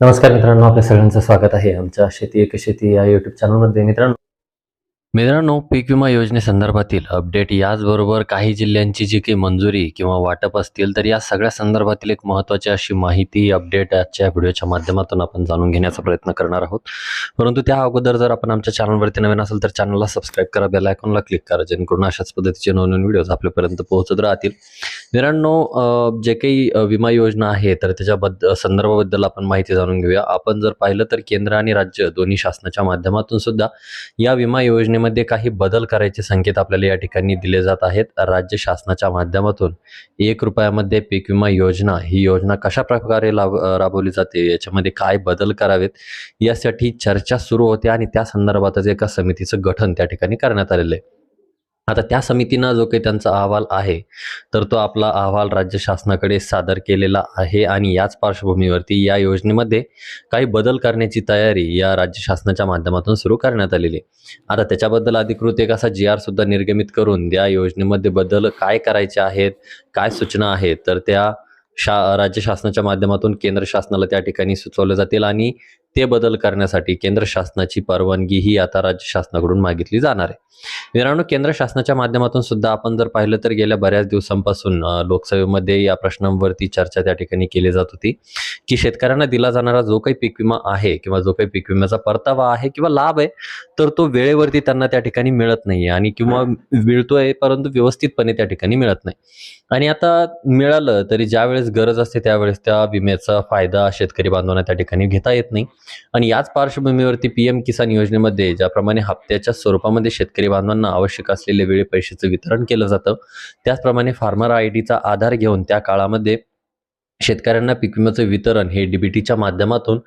नमस्कार मित्रांनो आपल्या सगळ्यांचं स्वागत आहे आमच्या शेती एक शेती या युट्यूब चॅनलमध्ये मित्रांनो मित्रांनो पीक विमा योजनेसंदर्भातील अपडेट याचबरोबर काही जिल्ह्यांची जी काही मंजुरी किंवा वाटप असतील तर या सगळ्या संदर्भातील एक महत्त्वाची अशी माहिती अपडेट आजच्या व्हिडिओच्या माध्यमातून आपण जाणून घेण्याचा प्रयत्न करणार आहोत. परंतु त्या अगोदर जर आपण आमच्या चॅनलवरती नवीन असेल तर चॅनलला सबस्क्राईब करा बेल आयकॉनला क्लिक करा जेणेकरून अशाच पद्धतीचे नवनवीन व्हिडिओज आपल्यापर्यंत पोहोचत राहतील. मित्रांनो जे काही विमा योजना आहे तर त्याच्याबद्दल संदर्भाबद्दल आपण माहिती जाणून घेऊया. आपण जर पाहिलं तर केंद्र आणि राज्य दोन्ही शासनाच्या माध्यमातून सुद्धा या विमा योजनेमध्ये काही बदल करायचे संकेत आपल्याला या ठिकाणी दिले जात आहेत. राज्य शासनाच्या माध्यमातून एक रुपयामध्ये पीक विमा योजना ही योजना कशा प्रकारे लाभ राबवली जाते? याच्यामध्ये काय बदल करावेत? यासाठी चर्चा सुरू होते आणि त्या संदर्भातच एका समितीचं गठन त्या ठिकाणी करण्यात आलेलं आहे. आता त्या समितीनं जो काही त्यांचा अहवाल आहे तर तो आपला अहवाल राज्य शासनाकडे सादर केलेला आहे आणि याच पार्श्वभूमीवरती या योजनेमध्ये काही बदल करण्याची तयारी या राज्य शासनाच्या माध्यमातून सुरू करण्यात आलेली आहे. आता त्याच्याबद्दल अधिकृत एक असा जी आर सुद्धा निर्गमित करून त्या योजनेमध्ये बदल काय करायचे आहेत काय सूचना आहेत तर त्या शा राज्य शासनाच्या माध्यमातून केंद्र शासनाला त्या ठिकाणी सुचवले जातील आणि ते बदल करण्यासाठी केंद्र शासनाची परवानगी ही आता राज्य शासनाकडून मागितली जाणार आहे. मित्रांनो केंद्र शासनाच्या माध्यमातून सुद्धा आपण जर पाहिलं तर गेल्या बऱ्याच दिवसांपासून लोकसभेमध्ये या प्रश्नांवरती चर्चा त्या ठिकाणी केली जात होती की शेतकऱ्यांना दिला जाणारा जो काही पीक विमा आहे किंवा जो काही पीक विम्याचा परतावा आहे किंवा लाभ आहे तर तो वेळेवरती त्यांना त्या ठिकाणी मिळत नाही आणि किंवा मिळतोय परंतु व्यवस्थितपणे त्या ठिकाणी मिळत नाही. आणि आता मिळालं तरी ज्या वेळेस गरज असते त्यावेळेस त्या विम्याचा फायदा शेतकरी बांधवांना त्या ठिकाणी घेता येत नाही. आणि याच पार्श्वभूमीवरती पीएम किसान योजनेमध्ये ज्याप्रमाणे हप्त्याच्या स्वरूपामध्ये शेतकरी बांधवांना आवश्यक असलेले वेळे पैशाचं वितरण केलं जातं. त्याचप्रमाणे फार्मर आय डीचा आधार घेऊन त्या काळामध्ये शेतकऱ्यांना पीक विम्याचं वितरण हे डीबीटीच्या माध्यमातून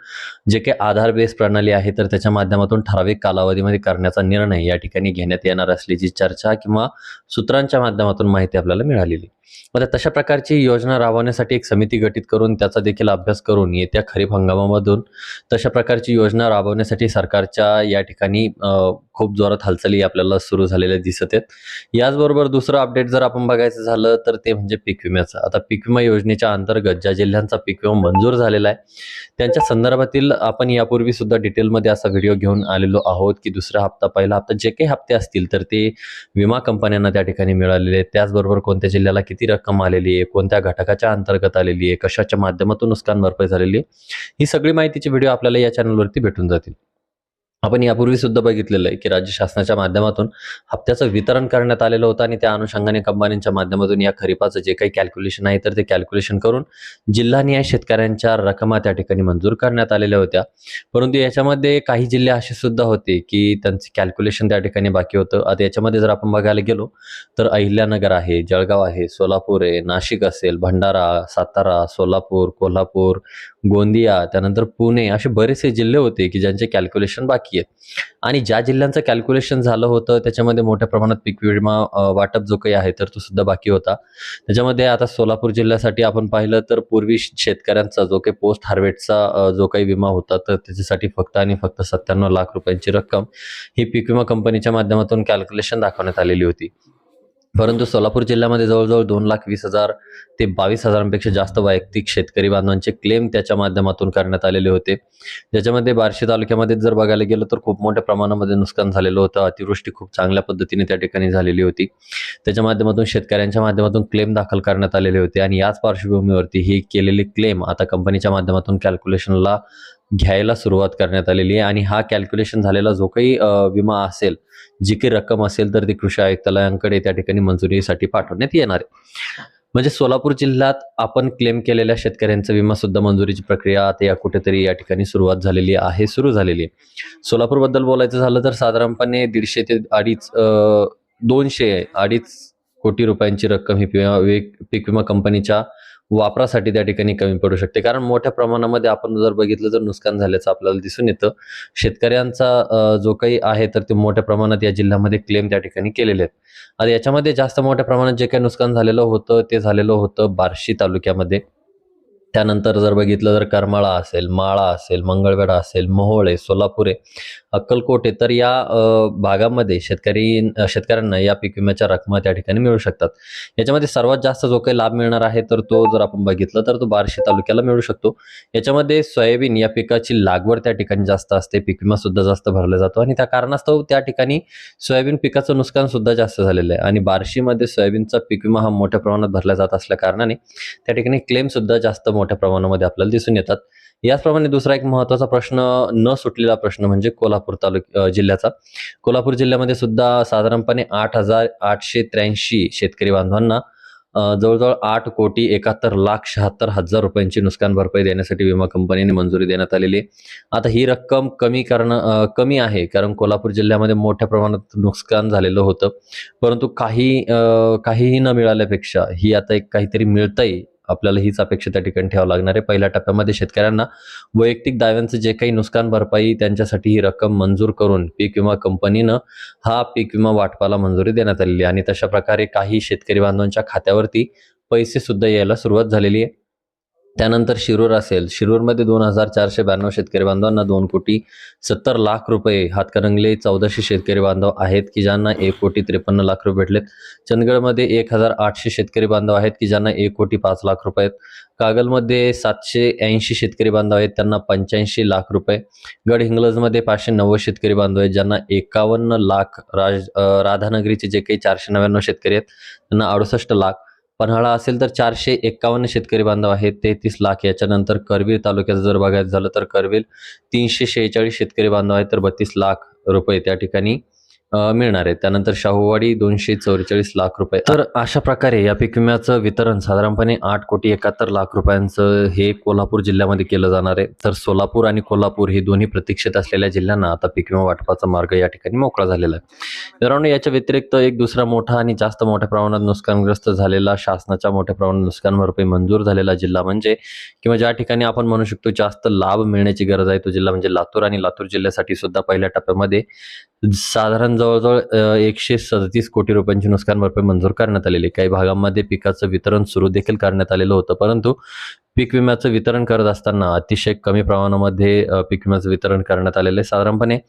जे काही आधार बेस प्रणाली आहे तर त्याच्या माध्यमातून ठराविक कालावधीमध्ये करण्याचा निर्णय या ठिकाणी घेण्यात येणार असल्याची चर्चा किंवा सूत्रांच्या माध्यमातून माहिती आपल्याला मिळालेली. आता तशा प्रकारची योजना राबवण्यासाठी एक समिती गठीत करून त्याचा देखील अभ्यास करून येत्या खरीप हंगामामधून तशा प्रकारची योजना राबवण्यासाठी सरकारच्या या ठिकाणी खूप जोरात हालचाली आपल्याला सुरू झालेल्या दिसत आहेत. याचबरोबर दुसरं अपडेट जर आपण बघायचं झालं तर ते म्हणजे पीक विम्याचं. आता पीक विमा योजनेच्या अंतर्गत ज्या जिल्ह्यांचा पीक विमा मंजूर झालेला आहे त्यांच्या संदर्भातील आपण यापूर्वी सुद्धा डिटेलमध्ये असा व्हिडिओ घेऊन आलेलो आहोत की दुसरा हप्ता पहिला हप्ता जे काही हप्ते असतील तर ते विमा कंपन्यांना त्या ठिकाणी मिळालेले आहेत. त्याचबरोबर कोणत्या जिल्ह्याला किती रक्कम आलेली आहे कोणत्या घटकाच्या अंतर्गत आलेली आहे कशाच्या माध्यमातून नुकसान भरपाई झालेली आहे ही सगळी माहितीचे व्हिडिओ आपल्याला या चॅनलवरती भेटून जातील. आपण यापूर्वी सुद्धा बघितलेलं आहे की राज्य शासनाच्या माध्यमातून हप्त्याचं वितरण करण्यात आलेलं होतं आणि त्या अनुषंगाने कंपन्यांच्या माध्यमातून या खरीपाचं जे काही कॅल्क्युलेशन आहे तर ते कॅल्क्युलेशन करून जिल्हानिहाय शेतकऱ्यांच्या रकमा त्या ठिकाणी मंजूर करण्यात आलेल्या होत्या. परंतु याच्यामध्ये काही जिल्हे असे सुद्धा होते की त्यांचे कॅल्क्युलेशन त्या ठिकाणी बाकी होतं. आता याच्यामध्ये जर आपण बघायला गेलो तर अहिल्यानगर आहे जळगाव आहे सोलापूर आहे नाशिक असेल भंडारा सातारा सोलापूर कोल्हापूर गोंदिया त्यानंतर पुणे असे बरेचसे जिल्हे होते की ज्यांचे कॅल्क्युलेशन बाकी आहेत. आणि ज्या जिल्ह्यांचं कॅल्क्युलेशन झालं होतं त्याच्यामध्ये मोठ्या प्रमाणात पीक विमा वाटप जो काही आहे तर तो सुद्धा बाकी होता. त्याच्यामध्ये आता सोलापूर जिल्ह्यासाठी आपण पाहिलं तर पूर्वी शेतकऱ्यांचा जो काही पोस्ट हार्वेस्टचा जो काही विमा होता तर त्याच्यासाठी फक्त आणि फक्त सत्त्याण्णव लाख रुपयांची रक्कम ही पीक विमा कंपनीच्या माध्यमातून कॅल्क्युलेशन दाखवण्यात आलेली होती. परंतु सोलापूर जिल्ह्यामध्ये जवळजवळ दोन लाख वीस हजार ते बावीस हजारांपेक्षा जास्त वैयक्तिक शेतकरी बांधवांचे क्लेम त्याच्या माध्यमातून करण्यात आलेले होते. ज्याच्यामध्ये बार्शी तालुक्यामध्ये जर बघायला गेलं तर खूप मोठ्या प्रमाणामध्ये नुकसान झालेलं होतं. अतिवृष्टी खूप चांगल्या पद्धतीने त्या ठिकाणी झालेली होती. त्याच्या माध्यमातून शेतकऱ्यांच्या माध्यमातून क्लेम दाखल करण्यात आलेले होते आणि याच पार्श्वभूमीवरती ही केलेली क्लेम आता कंपनीच्या माध्यमातून कॅल्क्युलेशनला घ्यायला सुरुवात करण्यात आलेली आहे. आणि हा कॅल्क्युलेशन झालेला जो काही विमा असेल जी काही रक्कम असेल तर ती कृषी आयुक्तालयांकडे त्या ठिकाणी मंजुरीसाठी पाठवण्यात येणार आहे. म्हणजे सोलापूर जिल्ह्यात आपण क्लेम केलेल्या शेतकऱ्यांचा विमा सुद्धा मंजुरीची प्रक्रिया आता या कुठेतरी या ठिकाणी सुरुवात झालेली आहे सुरू झालेली आहे. सोलापूरबद्दल बोलायचं झालं तर साधारणपणे दीडशे ते अडीच दोनशे अडीच कोटी रुपयांची रक्कम ही पीक विमा कंपनीच्या वापरासाठी त्या ठिकाणी कमी पडू शकते. कारण मोठ्या प्रमाणामध्ये आपण जर बघितलं तर नुकसान झाल्याचं आपल्याला दिसून येतं शेतकऱ्यांचा जो काही आहे तर ते मोठ्या प्रमाणात या जिल्ह्यामध्ये क्लेम त्या ठिकाणी केलेले आहेत. आता याच्यामध्ये जास्त मोठ्या प्रमाणात जे काही नुकसान झालेलं होतं ते झालेलं होतं बार्शी तालुक्यामध्ये. त्यानंतर जर बघितलं तर करमाळा असेल माळा असेल मंगळवेढा असेल मोहोळे सोलापूर आहे अक्कलकोट आहे तर या भागामध्ये शेतकरी शेतकऱ्यांना या पीक विम्याच्या रकमा त्या ठिकाणी मिळू शकतात. याच्यामध्ये सर्वात जास्त जो काही लाभ मिळणार आहे तर तो जर आपण बघितलं तर तो बार्शी तालुक्याला मिळू शकतो. याच्यामध्ये सोयाबीन या पिकाची लागवड त्या ठिकाणी जास्त असते पीक विमा सुद्धा जास्त भरला जातो आणि त्या कारणास्तव त्या ठिकाणी सोयाबीन पिकाचं नुकसान सुद्धा जास्त झालेलं आहे. आणि बार्शीमध्ये सोयाबीनचा पीक विमा हा मोठ्या प्रमाणात भरला जात असल्या कारणाने त्या ठिकाणी क्लेम सुद्धा जास्त मोठ्या प्रमाणामध्ये आपल्याला दिसून येतात. याचप्रमाणे दुसरा एक महत्त्वाचा प्रश्न न सुटलेला प्रश्न म्हणजे कोल्हापूर तालुक जिल्ह्याचा. कोल्हापूर जिल्ह्यामध्ये सुद्धा साधारणपणे आठ हजार आठशे त्र्याऐंशी शेतकरी बांधवांना जवळजवळ आठ कोटी एकाहत्तर लाख शहात्तर हजार रुपयांची नुकसान भरपाई देण्यासाठी विमा कंपनीने मंजुरी देण्यात आलेली आहे. आता ही रक्कम कमी करणं कमी आहे कारण कोल्हापूर जिल्ह्यामध्ये मोठ्या प्रमाणात नुकसान झालेलं होतं. परंतु काही काहीही न मिळाल्यापेक्षा ही आता एक काहीतरी मिळतंय आपल्याला हीच अपेक्षा त्या ठिकाणी ठेवावं लागणार आहे. पहिल्या टप्प्यामध्ये शेतकऱ्यांना वैयक्तिक दाव्यांचं जे काही नुकसान भरपाई त्यांच्यासाठी ही रक्कम मंजूर करून पीक विमा कंपनीनं हा पीक विमा वाटपाला मंजुरी देण्यात आलेली आहे. आणि तशा प्रकारे काही शेतकरी बांधवांच्या खात्यावरती पैसे सुद्धा यायला सुरुवात झालेली आहे. त्यानंतर शिरूर असेल. शिरूरमध्ये दोन हजार चारशे ब्याण्णव शेतकरी बांधवांना दोन कोटी सत्तर लाख रुपये हातकरंगले चौदाशे शेतकरी बांधव आहेत की ज्यांना एक कोटी त्रेपन्न लाख रुपये भेटलेत. चंदगडमध्ये एक हजार आठशे शेतकरी बांधव आहेत की ज्यांना एक कोटी पाच लाख रुपये आहेत. कागलमध्ये सातशे ऐंशी शेतकरी बांधव आहेत त्यांना पंच्याऐंशी लाख रुपये गडहिंग्लजमध्ये पाचशे नव्वद शेतकरी बांधव आहेत ज्यांना एकावन्न लाख राज राधानगरीचे जे काही चारशे नव्याण्णव शेतकरी आहेत त्यांना अडुसष्ट लाख पन्हाळा असेल तर चारशे एक्कावन्न शेतकरी बांधव आहेत. तेहतीस लाख याच्यानंतर करवीर तालुक्याचं जर बघायचं झालं तर करवीर तीनशे शेहेचाळीस शेतकरी बांधव आहेत तर बत्तीस लाख रुपये त्या ठिकाणी मिळणार आहे. त्यानंतर शाहूवाडी दोनशे चौवेचाळीस लाख रुपये. तर अशा प्रकारे या पीक विम्याचं वितरण साधारणपणे आठ कोटी एकाहत्तर लाख रुपयांचं हे कोल्हापूर जिल्ह्यामध्ये केलं जाणार आहे. तर सोलापूर आणि कोल्हापूर हे दोन्ही प्रतीक्षेत असलेल्या जिल्ह्यांना आता पीक विमा वाटपाचा मार्ग या ठिकाणी मोकळा झालेला आहे. मित्रांनो याच्या व्यतिरिक्त एक दुसरा मोठा आणि जास्त मोठ्या प्रमाणात नुकसानग्रस्त झालेला शासनाच्या मोठ्या प्रमाणात नुकसान भरपाई मंजूर झालेला जिल्हा म्हणजे किंवा ज्या ठिकाणी आपण म्हणू शकतो जास्त लाभ मिळण्याची गरज आहे तो जिल्हा म्हणजे लातूर. आणि लातूर जिल्ह्यासाठी सुद्धा पहिल्या टप्प्यामध्ये साधारण जवळजवळ एकशे सदतीस कोटी रुपयांची नुकसान भरपाई मंजूर करण्यात आलेली आहे. काही भागांमध्ये पिकाचं वितरण सुरू देखील करण्यात आलेलं होतं परंतु पीक विम्याचं वितरण करत असताना अतिशय कमी प्रमाणामध्ये पीक विम्याचं वितरण करण्यात आलेलं आहे साधारणपणे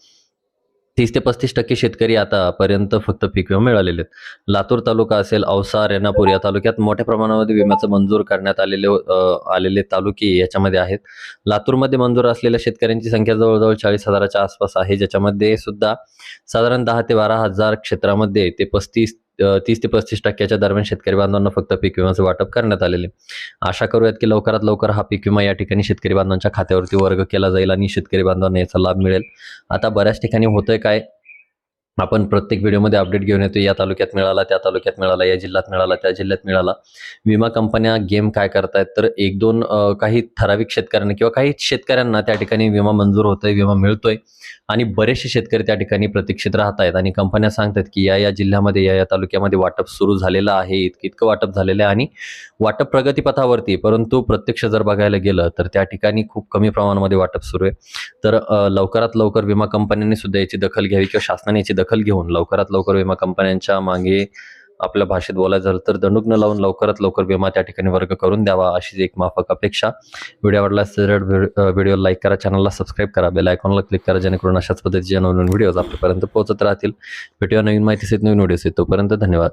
तीस ते पस्तीस टक्के शेतकरी आतापर्यंत फक्त पीक विमा मिळालेले आहेत. लातूर तालुका असेल औसा रेणापूर या तालुक्यात मोठ्या प्रमाणामध्ये विम्याचं मंजूर करण्यात आलेले आलेले तालुके याच्यामध्ये आहेत. लातूरमध्ये मंजूर असलेल्या शेतकऱ्यांची संख्या जवळजवळ चाळीस हजाराच्या आसपास आहे ज्याच्यामध्ये सुद्धा साधारण दहा ते बारा हजार क्षेत्रामध्ये ते पस्तीस तीस ते पस्तीस टक्क्याच्या दरम्यान शेतकरी बांधवांना फक्त पीक विम्याचं वाटप करण्यात आलेले आशा करूयात की लवकरात लवकर हा पीक विमा या ठिकाणी शेतकरी बांधवांच्या खात्यावरती वर्ग केला जाईल आणि शेतकरी बांधवांना याचा लाभ मिळेल. आता बऱ्याच ठिकाणी होतंय काय? आपण प्रत्येक व्हिडिओमध्ये अपडेट घेऊन येतो या तालुक्यात मिळाला त्या तालुक्यात मिळाला या जिल्ह्यात मिळाला त्या जिल्ह्यात मिळाला. विमा कंपन्या गेम काय करतायत? तर एक दोन काही ठराविक शेतकऱ्यांना किंवा काही शेतकऱ्यांना त्या ठिकाणी विमा मंजूर होतोय विमा मिळतोय. आणि बरेचसे शेतकरी त्या ठिकाणी प्रतीक्षित राहत आहेत आणि कंपन्या सांगतात की या या जिल्ह्यामध्ये या या तालुक्यामध्ये वाटप सुरू झालेलं आहे इतकं इतकं वाटप झालेलं आहे आणि वाटप प्रगतीपथावरती परंतु प्रत्यक्ष जर बघायला गेलं तर त्या ठिकाणी खूप कमी प्रमाणामध्ये वाटप सुरू आहे. तर लवकरात लवकर विमा कंपन्यांनी सुद्धा याची दखल घ्यावी किंवा शासनाने याची दखल घेऊन लवकरात लवकर विमा कंपन्यांच्या मागे आपल्या भाषेत बोलायचं झालं तर दंडूक न लावून लवकरात लवकर विमा त्या ठिकाणी वर्ग करून द्यावा अशीच एक माफक अपेक्षा. व्हिडिओ आवडला व्हिडिओ लाईक करा चॅनलला सबस्क्राईब करा बेल आयकॉनला क्लिक करा जेणेकरून अशाच पद्धतीचे नवीन व्हिडिओज आपल्यापर्यंत पोहोचत राहतील. व्हिडिओ नवीन माहितीसहित नवीन व्हिडिओज तोपर्यंत धन्यवाद.